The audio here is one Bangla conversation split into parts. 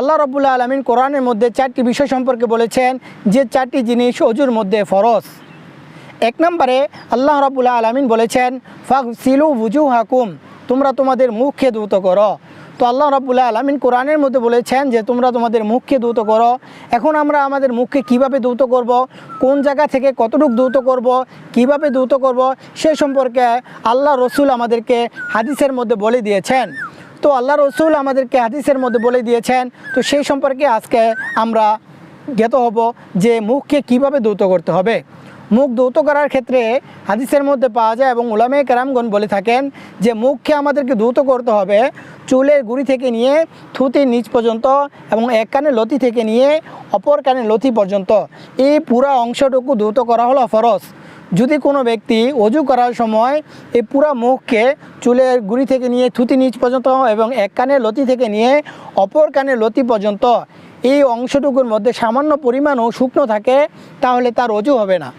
আল্লাহ রবুল্লা আলমিন কোরআনের মধ্যে চারটি বিষয় সম্পর্কে বলেছেন, যে চারটি জিনিস অজুর মধ্যে ফরজ। এক নম্বরে আল্লাহ রবুল্লা আলমিন বলেছেন ফাক সিলু বুজু হাকুম তোমরা তোমাদের মুখকে দ্রুত করো। তো আল্লাহ রাবুল্লাহ আলমিন কোরআনের মধ্যে বলেছেন যে, তোমরা তোমাদের মুখকে দ্রুত করো। এখন আমরা আমাদের মুখকে কীভাবে দ্রুত করব? কোন জায়গা থেকে কতটুকু দ্রুত করব? কীভাবে দ্রুত করব? সে সম্পর্কে আল্লাহ রসুল আমাদেরকে হাদিসের মধ্যে বলে দিয়েছেন। তো আল্লাহ রসুল আমাদেরকে হাদিসের মধ্যে বলে দিয়েছেন, তো সেই সম্পর্কে আজকে আমরা জ্ঞাত হব যে মুখকে কীভাবে দ্রুত করতে হবে। মুখ দ্রুত করার ক্ষেত্রে হাদিসের মধ্যে পাওয়া যায় এবং উলামে কেরামগণ বলে থাকেন যে মুখকে আমাদেরকে দ্রুত করতে হবে চুলের গুড়ি থেকে নিয়ে থুতির নিচ পর্যন্ত এবং এক কানে লতি থেকে নিয়ে অপর কানে লতি পর্যন্ত। এই পুরা অংশটুকু দ্রুত করা হলো ফরজ। যদি কোনো ব্যক্তি অজু করার সময় এই পুরা মুখকে চুলের গুড়ি থেকে নিয়ে থুতি নিচ পর্যন্ত এবং এক কানে লতি থেকে নিয়ে অপর কানে লতি পর্যন্ত এই অংশটুকুর মধ্যে সামান্য পরিমাণও শুকনো থাকে, তাহলে তার অজু হবে না।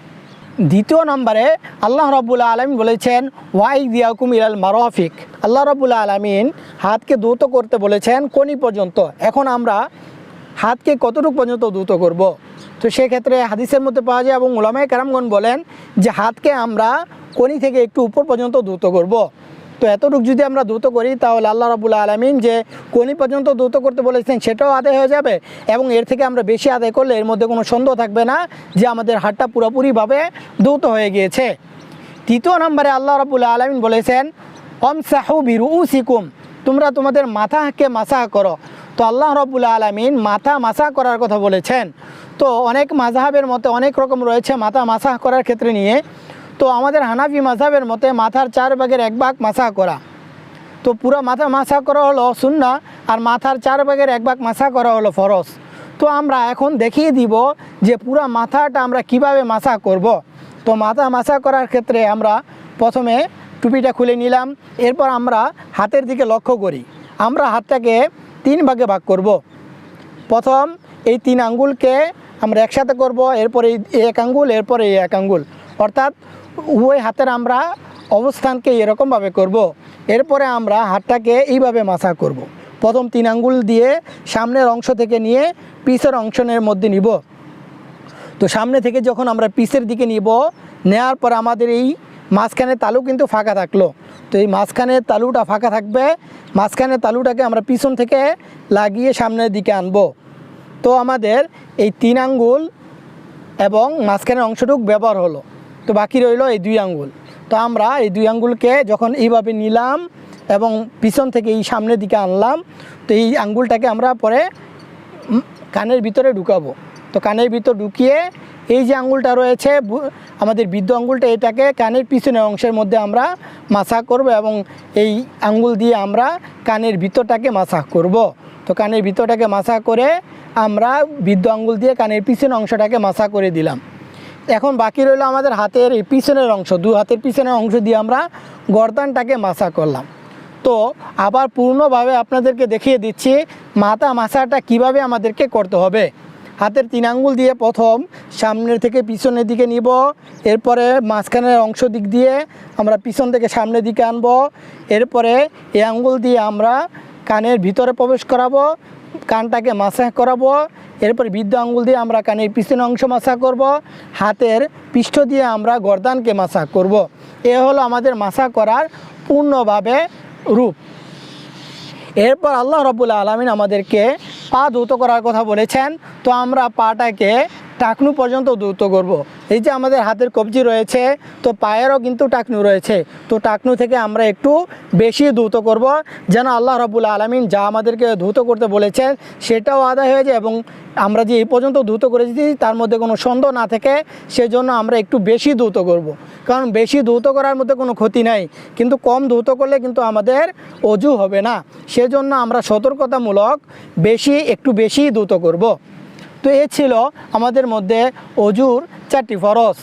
দ্বিতীয় নম্বরে আল্লাহ রব্বুল আলমিন বলেছেন, ওয়াই দিয়াকুম ইলাল মারফিক। আল্লাহ রব্বুল আলমিন হাতকে দ্রুত করতে বলেছেন, কোনি পর্যন্ত। এখন আমরা হাতকে কতটুকু পর্যন্ত দ্রুত করব। তো সেক্ষেত্রে হাদিসের মধ্যে পাওয়া যায় এবং ওলামায় কারামগণ বলেন যে হাতকে আমরা কোনি থেকে একটু উপর পর্যন্ত দ্রুত করব। তো এতটুকু যদি আমরা দ্রুত করি তাহলে আল্লাহ রাবুল আলমিন যে কোনি পর্যন্ত দ্রুত করতে বলেছেন সেটাও আদায় হয়ে যাবে এবং এর থেকে আমরা বেশি আদায় করলে এর মধ্যে কোনো সন্দেহ থাকবে না যে আমাদের হাতটা পুরোপুরিভাবে দ্রুত হয়ে গিয়েছে তৃতীয় নম্বরে আল্লাহ রাবুল আলমিন বলেছেন অম সাহু বিরু সিকুম তোমরা তোমাদের মাথাকে মাসা করো তো আল্লাহ রব্বুল আলমিন মাথা মাসা করার কথা বলেছেন। তো অনেক মাঝহাবের মতে, অনেক রকম রয়েছে মাথা মাসা করার ক্ষেত্রে নিয়ে। তো আমাদের হানাফি মাঝহাবের মতে, মাথার চার ভাগের এক ভাগ মাসা করা। তো পুরো মাথা মাসা করা হলো সুন্না, আর মাথার চার ভাগের এক ভাগ মাসা করা হলো ফরজ। তো আমরা এখন দেখিয়ে দিব যে পুরো মাথাটা আমরা কীভাবে মাসা করব। তো মাথা মাসা করার ক্ষেত্রে আমরা প্রথমে টুপিটা খুলে নিলাম, এরপর আমরা হাতের দিকে লক্ষ্য করি। আমরা হাতটাকে তিন ভাগে ভাগ করব। প্রথম, এই তিন আঙ্গুলকে আমরা একসাথে করব, এরপরে এক আঙ্গুল, এরপরে এই এক আঙ্গুল অর্থাৎ উভয় হাতের আমরা অবস্থানকে এরকমভাবে করব। এরপরে আমরা হাতটাকে এইভাবে মাসা করব। প্রথম তিন আঙ্গুল দিয়ে সামনের অংশ থেকে নিয়ে পিছের অংশের মধ্যে নিব তো সামনে থেকে যখন আমরা পিসের দিকে নিব নেওয়ার পর আমাদের এই মাঝখানে তালু কিন্তু ফাঁকা থাকল। তো এই মাঝখানে তালুটা ফাঁকা থাকবে, মাঝখানে তালুটাকে আমরা পিছন থেকে লাগিয়ে সামনের দিকে আনব। তো আমাদের এই তিন আঙ্গুল এবং মাঝখানের অংশটুক ব্যবহার হলো। তো বাকি রইল এই দুই আঙ্গুল। তো আমরা এই দুই আঙ্গুলকে যখন এইভাবে নিলাম এবং পিছন থেকে এই সামনের দিকে আনলাম, তো এই আঙ্গুলটাকে আমরা পরে কানের ভিতরে ঢুকাবো। তো কানের ভিতর ঢুকিয়ে এই যে আঙ্গুলটা রয়েছে আমাদের বৃদ্ধ আঙ্গুলটা, এটাকে কানের পিছনের অংশের মধ্যে আমরা মাসাজ করব এবং এই আঙুল দিয়ে আমরা কানের ভিতরটাকে মাসাজ করব। তো কানের ভিতরটাকে মাসা করে আমরা বৃদ্ধ আঙ্গুল দিয়ে কানের পিছনের অংশটাকে মাসা করে দিলাম। এখন বাকি রইল আমাদের হাতের এই পিছনের অংশ, দু হাতের পিছনের অংশ দিয়ে আমরা গর্দানটাকে মাসা করলাম। তো আবার পূর্ণভাবে আপনাদেরকে দেখিয়ে দিচ্ছি, মাথা মাসাটা কীভাবে আমাদেরকে করতে হবে। হাতের তিন আঙ্গুল দিয়ে প্রথম, সামনের থেকে পিছনের দিকে নিব, এরপরে মাঝখানের অংশ দিক দিয়ে আমরা পিছন থেকে সামনের দিকে আনব, এরপরে এই আঙ্গুল দিয়ে আমরা কানের ভিতরে প্রবেশ করাবো, কানটাকে মাসা করাবো, এরপর বৃদ্ধ আঙ্গুল দিয়ে আমরা কানের পিছনের অংশ মাসা করব, হাতের পৃষ্ঠ দিয়ে আমরা গর্দানকে মাসা করব। এ হলো আমাদের মাসা করার পূর্ণভাবে রূপ এরপর আল্লাহ রবুল্লা আলমিন আমাদেরকে পা দ্রুত করার কথা বলেছেন। তো আমরা পাটাকে টাকনু পর্যন্ত দ্রুত করব। এই যে আমাদের হাতের কবজি রয়েছে, তো পায়েরও কিন্তু টাকনু রয়েছে তো টাকনু থেকে আমরা একটু বেশি দ্রুত করব, যেন আল্লাহ রব্বুল আলমিন যা আমাদেরকে দ্রুত করতে বলেছেন সেটাও আদায় হয়ে যায় এবং আমরা যে এই পর্যন্ত দ্রুত করেছি তার মধ্যে কোনো সন্দেহ না থেকে সেজন্য আমরা একটু বেশি দ্রুত করব। কারণ বেশি দ্রুত করার মধ্যে কোনো ক্ষতি নাই, কিন্তু কম দ্রুত করলে কিন্তু আমাদের অজু হবে না সেজন্য আমরা সতর্কতামূলক বেশি, একটু বেশি দ্রুত করব। তো এ ছিল আমাদের মধ্যে অজুর চারটি ফরজ।